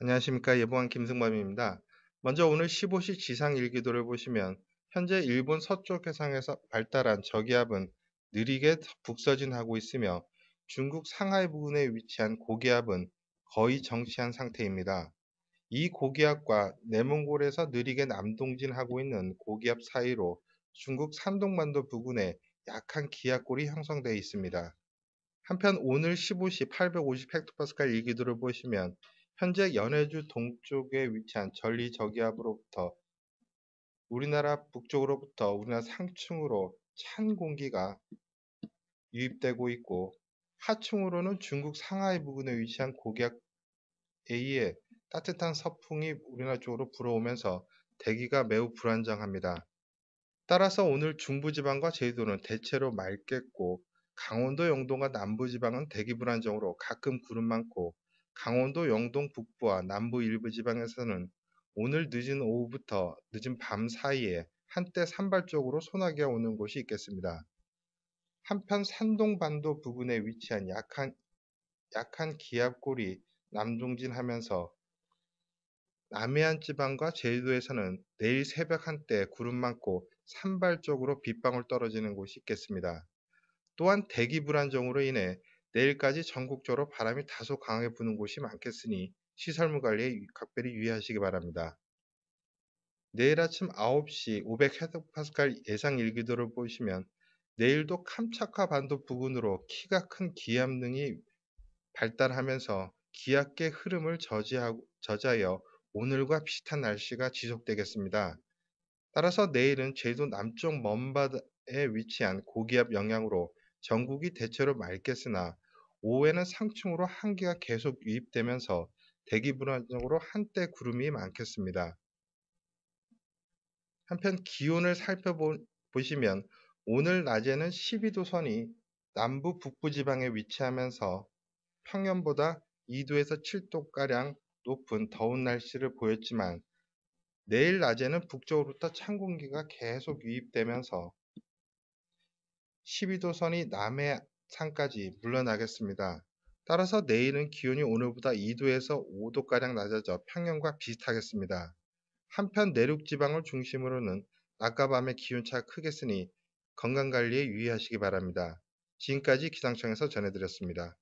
안녕하십니까 예보관 김승범입니다. 먼저 오늘 15시 지상 일기도를 보시면 현재 일본 서쪽 해상에서 발달한 저기압은 느리게 북서진하고 있으며 중국 상하이 부근에 위치한 고기압은 거의 정치한 상태입니다. 이 고기압과 내몽골에서 느리게 남동진하고 있는 고기압 사이로 중국 산동반도 부근에 약한 기압골이 형성되어 있습니다. 한편 오늘 15시 850헥토파스칼 일기도를 보시면 현재 연해주 동쪽에 위치한 전리 저기압으로부터 우리나라 북쪽으로부터 우리나라 상층으로 찬 공기가 유입되고 있고 하층으로는 중국 상하이 부근에 위치한 고기압에 의해 따뜻한 서풍이 우리나라 쪽으로 불어오면서 대기가 매우 불안정합니다. 따라서 오늘 중부지방과 제주도는 대체로 맑겠고 강원도 영동과 남부지방은 대기 불안정으로 가끔 구름 많고 강원도 영동 북부와 남부 일부 지방에서는 오늘 늦은 오후부터 늦은 밤 사이에 한때 산발적으로 소나기가 오는 곳이 있겠습니다. 한편 산동반도 부근에 위치한 약한, 약한 기압골이 남동진하면서 남해안 지방과 제주도에서는 내일 새벽 한때 구름 많고 산발적으로 빗방울 떨어지는 곳이 있겠습니다. 또한 대기 불안정으로 인해 내일까지 전국적으로 바람이 다소 강하게 부는 곳이 많겠으니 시설물 관리에 각별히 유의하시기 바랍니다. 내일 아침 9시 500헥토파스칼 예상 일기도를 보시면 내일도 캄차카 반도 부근으로 키가 큰 기압능이 발달하면서 기압계 흐름을 저지하고, 저자여 오늘과 비슷한 날씨가 지속되겠습니다. 따라서 내일은 제주 남쪽 먼바다에 위치한 고기압 영향으로 전국이 대체로 맑겠으나 오후에는 상층으로 한기가 계속 유입되면서 대기 불안정으로 한때 구름이 많겠습니다. 한편 기온을 살펴보시면 오늘 낮에는 12도 선이 남부 북부 지방에 위치하면서 평년보다 2도에서 7도가량 높은 더운 날씨를 보였지만 내일 낮에는 북쪽으로부터 찬 공기가 계속 유입되면서 12도선이 남해 상까지 물러나겠습니다. 따라서 내일은 기온이 오늘보다 2도에서 5도가량 낮아져 평년과 비슷하겠습니다. 한편 내륙 지방을 중심으로는 낮과 밤의 기온차가 크겠으니 건강관리에 유의하시기 바랍니다. 지금까지 기상청에서 전해드렸습니다.